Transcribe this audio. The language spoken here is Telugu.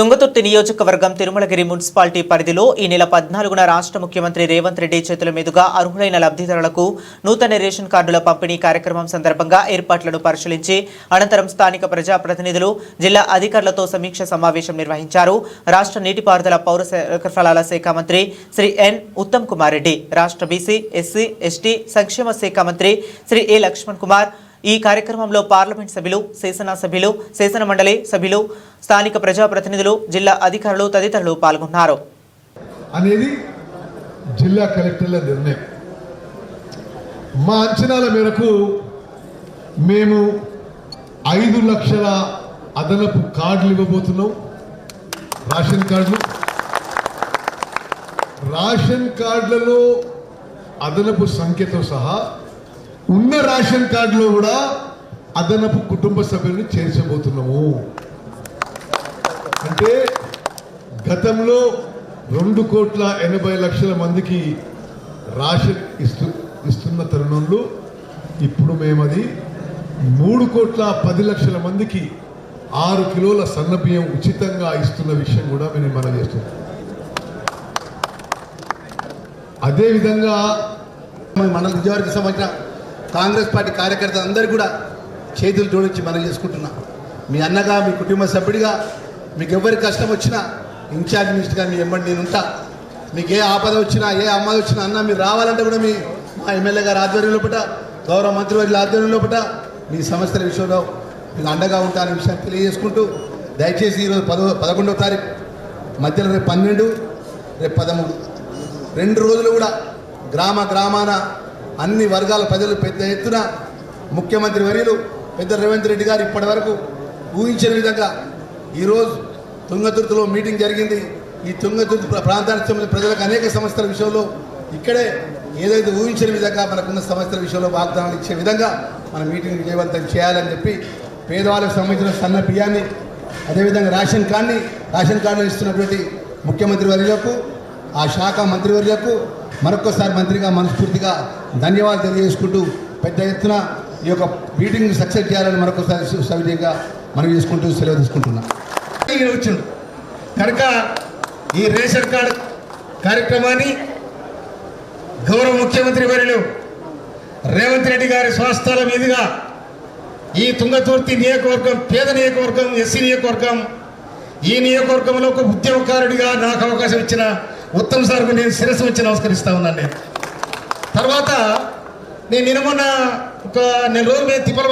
తుంగతుర్తి నియోజకవర్గం తిరుమలగిరి మున్సిపాలిటీ పరిధిలో ఈ నెల పద్నాలుగున రాష్ట్ర ముఖ్యమంత్రి రేవంత్ రెడ్డి చేతుల మీదుగా అర్హులైన లబ్ధిదారులకు నూతన రేషన్ కార్డుల పంపిణీ కార్యక్రమం సందర్భంగా ఏర్పాట్లను పరిశీలించి అనంతరం స్థానిక ప్రజాప్రతినిధులు జిల్లా అధికారులతో సమీక్ష సమావేశం నిర్వహించారు. రాష్ట్ర నీటిపారుదల పౌర సరఫరాల శాఖ మంత్రి శ్రీ ఎన్ ఉత్తమ్ కుమార్ రెడ్డి రాష్ట్ర బీసీ ఎస్సీ ఎస్టీ సంక్షేమ శాఖ మంత్రి శ్రీ ఏ లక్ష్మణ్ కుమార్ ఈ కార్యక్రమంలో పార్లమెంట్ సభ్యులు శాసన సభ్యులు శాసన మండలి సభ్యులు స్థానిక ప్రజాప్రతినిధులు జిల్లా అధికారులు తదితరులు పాల్గొన్నారు. అనేది జిల్లా కలెక్టర్ల నిర్ణయం. మా అంచనాల మేరకు మేము ఐదు లక్షల అదనపు కార్డులు ఇవ్వబోతున్నాం. రేషన్ కార్డులు. రేషన్ కార్డులలో అదనపు సంఖ్యతో సహా ఉన్న రేషన్ కార్డులో కూడా అదనపు కుటుంబ సభ్యుల్ని చేర్చబోతున్నాము. అంటే గతంలో రెండు కోట్ల ఎనభై లక్షల మందికి రాషన్ ఇస్తు ఇస్తున్న తరుణంలో ఇప్పుడు మేమది మూడు కోట్ల పది లక్షల మందికి ఆరు కిలోల సన్నబియ్యం ఉచితంగా ఇస్తున్న విషయం కూడా మేము మనం చేస్తున్నాం. అదేవిధంగా మన విద్యార్థి సంబంధించిన కాంగ్రెస్ పార్టీ కార్యకర్తలు అందరూ కూడా చేతులు జోడించి మనం చేసుకుంటున్నాం. మీ అన్నగా మీ కుటుంబ సభ్యుడిగా మీకు ఎవరి కష్టం వచ్చినా ఇన్ఛార్జ్ మినిస్టర్గా మీ ఎంబడి నేను ఉంటా. మీకు ఏ ఆపద వచ్చినా ఏ అమ్మది వచ్చినా అన్న మీరు రావాలంటే కూడా మీ మా ఎమ్మెల్యే గారి ఆధ్వర్యంలో పట గౌరవ మంత్రివర్యుల ఆధ్వర్యంలో పట మీ సమస్యల విషయంలో మీకు అండగా ఉంటాననే విషయాన్ని తెలియజేసుకుంటూ దయచేసి ఈరోజు పదో పదకొండవ తారీఖు మధ్యలో రేపు పన్నెండు రేపు పదమూడు. రెండు రోజులు కూడా గ్రామ గ్రామాన అన్ని వర్గాల ప్రజలు పెద్ద ఎత్తున ముఖ్యమంత్రి వర్యులు పెద్ద రేవంత్ రెడ్డి గారు ఇప్పటి వరకు ఊహించిన విధంగా ఈరోజు తుంగతుర్తిలో మీటింగ్ జరిగింది. ఈ తుంగతుర్తి ప్రాంతానికి సంబంధించిన ప్రజలకు అనేక సమస్యల విషయంలో ఇక్కడే ఏదైతే ఊహించిన విధంగా మనకున్న సమస్యల విషయంలో వాగ్దానాలు ఇచ్చే విధంగా మన మీటింగ్ విజయవంతం చేయాలని చెప్పి పేదవాళ్ళకు సంబంధించిన సన్న బియ్యాన్ని అదేవిధంగా రేషన్ కార్డుని రేషన్ కార్డును ఇస్తున్నటువంటి ముఖ్యమంత్రి వర్యులకు ఆ శాఖ మంత్రివర్యులకు మరొకసారి మంత్రిగా మనస్ఫూర్తిగా ధన్యవాదాలు తెలియజేసుకుంటూ పెద్ద ఎత్తున ఈ యొక్క మీటింగ్ సక్సెస్ చేయాలని మరొకసారి సవినీయంగా మనం చేసుకుంటూ సెలవు తీసుకుంటున్నాం. ఈయన వచ్చిండు కనుక ఈ రేషన్ కార్డు కార్యక్రమాన్ని గౌరవ ముఖ్యమంత్రి వర్యులు రేవంత్ రెడ్డి గారి స్వస్థల మీదుగా ఈ తుంగతుర్తి నియోజకవర్గం పేద నియోజకవర్గం ఎస్సీ నియోజకవర్గం ఈ నియోజకవర్గంలో ఒక ఉద్యమకారుడిగా నాకు అవకాశం ఇచ్చిన ఉత్తమ్ సార్కు నేను శిరస్సు వచ్చి నమస్కరిస్తా ఉన్నాను నేను తర్వాత నేను నిన్న ఒక నెల రోజుల మీద తిప్పలు